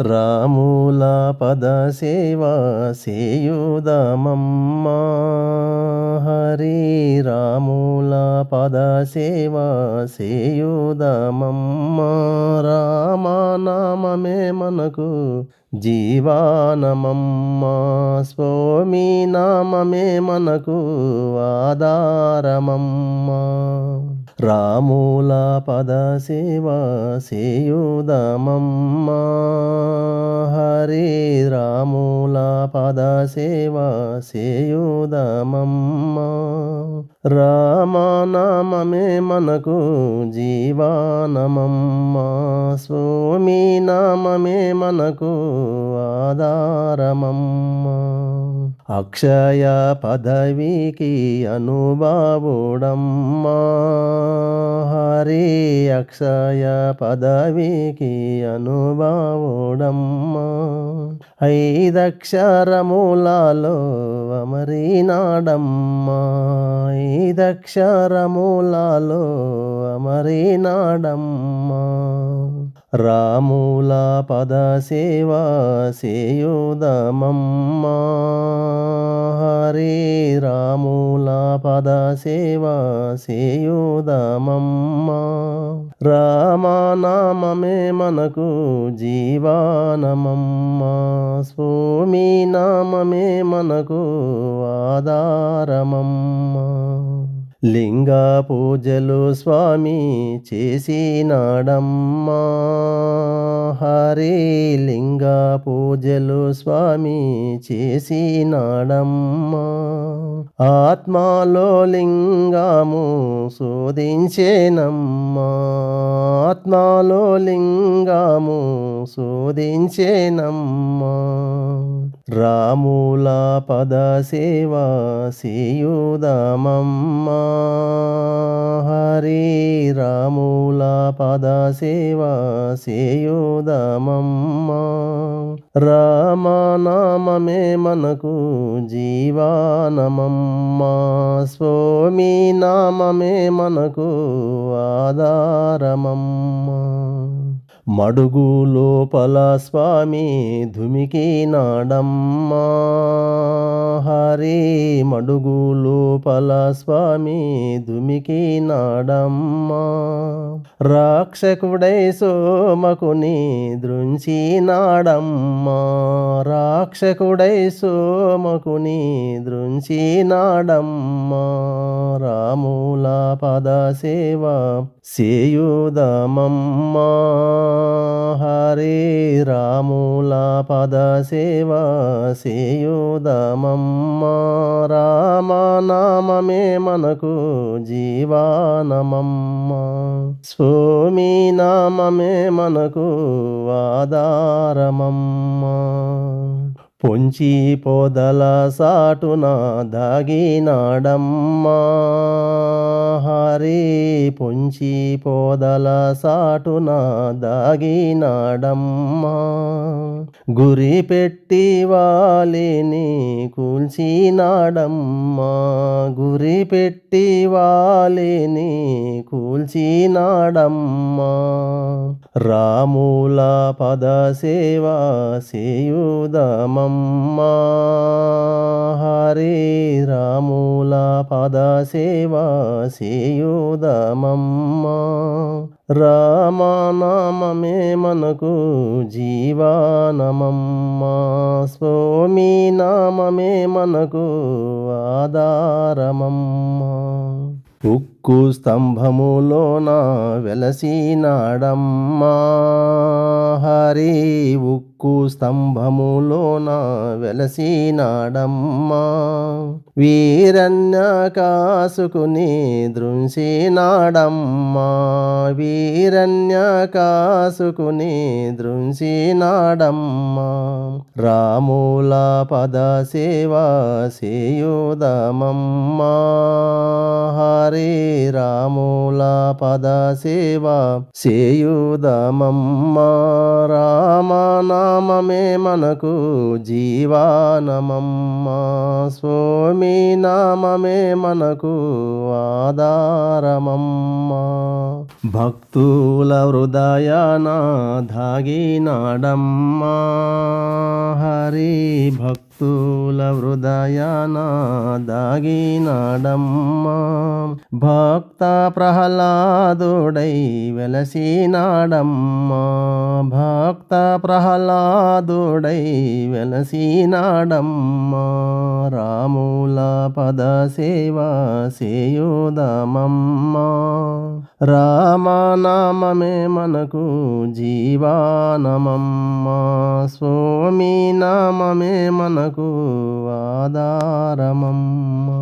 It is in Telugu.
రాముల పద సేవా సేయుదమమ్మ. హరి రాముల పద సేవా సేయుదమమ్మ. రామనామమే మనకు జీవానమమ్మ. స్వామి నామమే మనకు ఆధారమమ్మ. రాముల పద సేవ సేయుదమమ్మ. హరి రాముల పద సేవ సేయుదమమ్మ. రామనామే మనకు జీవానమమ్మ. స్వామి నామే మనకు ఆధారమమ్మ. అక్షయ పదవికి అనుభావుడమ్మా. హరి అక్షయ పదవికి అనుభావుడమ్మా. ఐదక్షరములలో అమరినాడమ్మా ఐదక్షరములలో అమరినాడమ్మా రాముల పద సేవా సేయుదమమ్మ. హరే రాముల పద సేవా సేయుదమమ్మ. రామనామమే మనకు జీవానమమ్మ. స్వామి నామే మనకు ఆధారమమ్మ. లింగ పూజలు స్వామి చేసినాడమ్మా. హరే లింగ పూజలు స్వామి చేసినాడమ్మా. ఆత్మలో లింగము శోధించేనమ్మా. ఆత్మలో లింగము శోధించేనమ్మా. రాముల పద సేవ సేయుదమమ్మా హరి రాముల పద సేవా సేయుదమమ్మా. రామనామమే మనకు జీవానమమ్మా. స్వామి నామమే మనకు ఆధారమమ్మా. మడుగు లోపల స్వామి ధుమికి నాడమ్మా. హరి మడుగు లోపల స్వామి ధుమికి నాడమ్మా. రాక్షకుడై సోమకుని దృంచి నాడమ్మా. రాక్షకుడై సోమకుని దృంచి నాడమ్మా. రాముల పద సేవ సేయుదమమ్మా. హరే రాముల పద సేవ సేయుదమమ్మ రామనామమే మనకు జీవానమమ్మ. స్వామి నామే మనకు ఆధారమమ్మ. పొంచి పొదల సాటున దాగినాడమ్మా. హరే పొంచి పొదల సాటున దాగినాడమ్మా. గురి పెట్టి వాలిని కూల్చినాడమ్మా. గురి పెట్టి వాలిని కూల్చినాడమ్మా. రాముల పద సేవ సేయుదమమ్మా హరే రాముల పద సేవ సేయుదమమ్మా. రామనామమే మనకు జీవానమమ్మా. స్వామి నామమే మనకు ఆధారమమ్మా. ఉక్కు స్తంభములోన వెలసినాడమ్మా. హరి ఉక్కు స్తంభములోన వెలసినాడమ్మా. వీరన్య కాసుకుని దృంసినాడమ్మా వీరన్య కాసుకుని దృంసినాడమ్మా రాముల పద సేవ సేయుదమమ్మా హరి రాముల పద సేవ రా రామనామమే మనకు జీవానమమ్మ. స్వామి నామమే మనకు ఆధారమమ్మ. భక్తుల హృదయాన దాగినాడమ్మా హరి భక్తుల హృదయాన దాగినాడమ్మా భక్త ప్రహ్లాదుడై వెలసినాడమ్మా భక్త ప్రహ్లాదుడై వెలసినాడమ్మా రాముల పద సేవ సేయుదమమ్మా రామనామమే మనకు జీవానమమ్మా. స్వామి నామమే మనకు నాకు ఆధారమమ్మా.